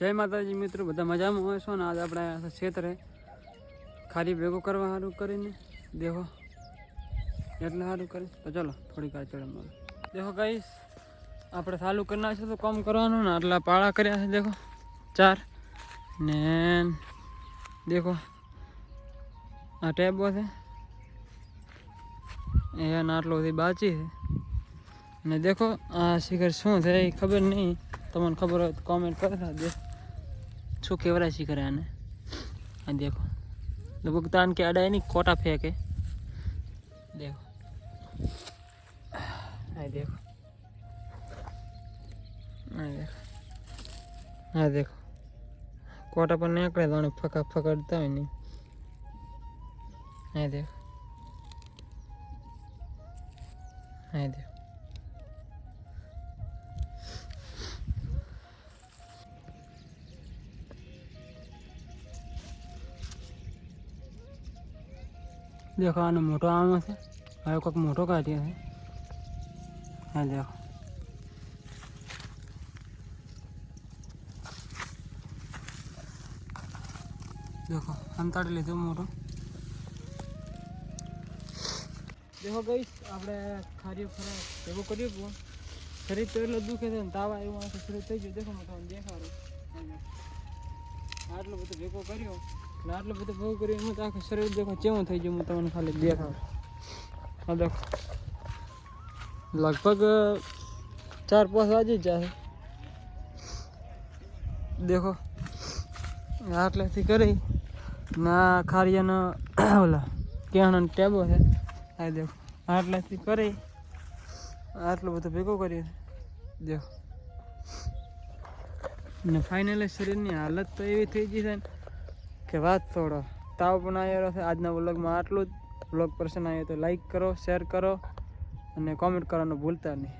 જય માતાજી મિત્રો, બધા મજામાં હોય છો ને? આજે આપણે ક્ષેત્રે ખાલી ભેગો કરવા સારું કરીને દેખો એટલે સારું કરે તો ચલો, થોડીક વાર ચડે દેખો કહીશ આપણે ચાલુ કરી નાખશું તો કામ કરવાનું ને, આટલા પાળા કર્યા છે, દેખો. ચાર ને દેખો, આ ટેબો છે. એને આટલો બધી બાચી છે. ને દેખો, આ શિખર શું છે એ ખબર નહીં. તમને ખબર હોય તો કોમેન્ટ કરતા દે શું કેવરા શિખર આને આ દેખો લગભગ તાન કે અડાય નહીં કોટા ફેંકે દેખો આ દેખો આ દેખો આ દેખો કોટા પર નીકળે તો આને ફકા ફકડતા હોય નહીં આ દેખો આ દેખો દેખો આનો મોટો આમ છે હવે કોઈક મોટો કાઢ્યો છે હા દેખો દેખો અંતાડી લીધો મોટો દેખો ગઈ આપણે ખારીઓ ખરા ભેગો કર્યો પૂરો શરીર તો એટલો દુખે છે ને તાવ આવ્યો આખું શરીર થઈ ગયું દેખો મોટો દેખાડું આટલો બધો ભેગો કર્યો એટલે આટલો બધો ભેગો કર્યો, એમાં તો આખું શરીર દેખો કેવું થઈ ગયું, હું તમને ખાલી દેખાડું હા દેખો. લગભગ ચાર પાંચ વાજી જ જશે દેખો. આટલેથી કરી, ના ખારિયાનો ઓલા ક્યાંનો ટેબો છે. આ દેખો. આટલેથી કરી, આટલો બધો ભેગો કર્યો દેખો. ને ફાઇનલી શરીરની હાલત તો એવી થઈ ગઈ છે ને કે વાત થોડો તાવ પણ આવ્યો છે. આજના વ્લોગમાં આટલું જ. વ્લોગ પસંદ આવ્યો તો લાઈક કરો, શેર કરો અને કોમેન્ટ કરવાનું ભૂલતા નહીં.